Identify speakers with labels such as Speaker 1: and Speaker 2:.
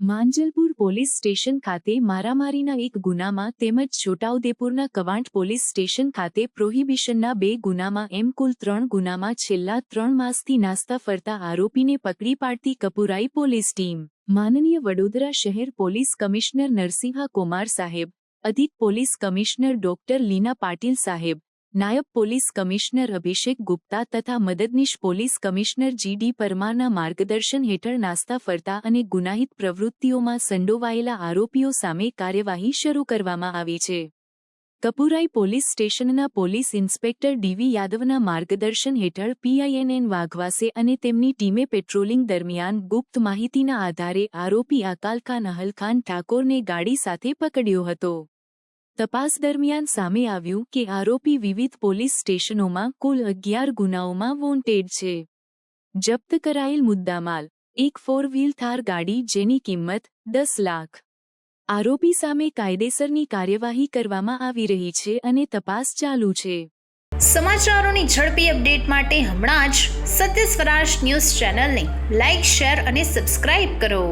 Speaker 1: Manjalpur police station ખાતે મારામારીના એક ગુનામાં તેમજ છોટાઉદેપુરના કવાંટ પોલીસ સ્ટેશન ખાતે પ્રોહિબિશનના બે ગુનામાં એમ કુલ ત્રણ ગુનામાં છેલ્લા ત્રણ માસથી નાસ્તા ફરતા આરોપીને પકડી પાડતી કપુરાઈ પોલીસ ટીમ. માનનીય વડોદરા શહેર પોલીસ કમિશનર નરસિંહા કુમાર સાહેબ, અધિક police commissioner doctor Leena Patil સાહેબ નાયબ પોલીસ કમિશનર અભિષેક ગુપ્તા તથા મદદનીશ પોલીસ કમિશનર જી ડી પરમારના માર્ગદર્શન હેઠળ નાસ્તા ફરતા અને ગુનાહિત પ્રવૃત્તિઓમાં સંડોવાયેલા આરોપીઓ સામે કાર્યવાહી શરૂ કરવામાં આવી છે. કપુરાઈ પોલીસ સ્ટેશનના પોલીસ ઇન્સ્પેક્ટર ડીવી યાદવના માર્ગદર્શન હેઠળ પીઆઈએનએન વાઘવાસે અને તેમની ટીમે પેટ્રોલિંગ દરમિયાન ગુપ્ત માહિતીના આધારે આરોપી અકાલખાન અહલખાન ઠાકોરને ગાડી સાથે પકડ્યો હતો. તપાસ દરમિયાન સામે આવ્યું કે આરોપી વિવિધ પોલીસ સ્ટેશનોમાં કુલ અગિયાર ગુનાઓમાં વોન્ટેડ છે. જપ્ત કરાયેલ મુદ્દામાલ, એક ફોર વ્હીલ થાર ગાડી જેની કિંમત દસ લાખ. આરોપી સામે કાયદેસરની કાર્યવાહી કરવામાં આવી રહી છે અને તપાસ ચાલુ છે.
Speaker 2: સમાચારોની ઝડપી અપડેટ માટે હમણાં જ સત્ય સ્વરાજ ન્યૂઝ ચેનલને લાઇક શેર અને સબસ્ક્રાઇબ કરો.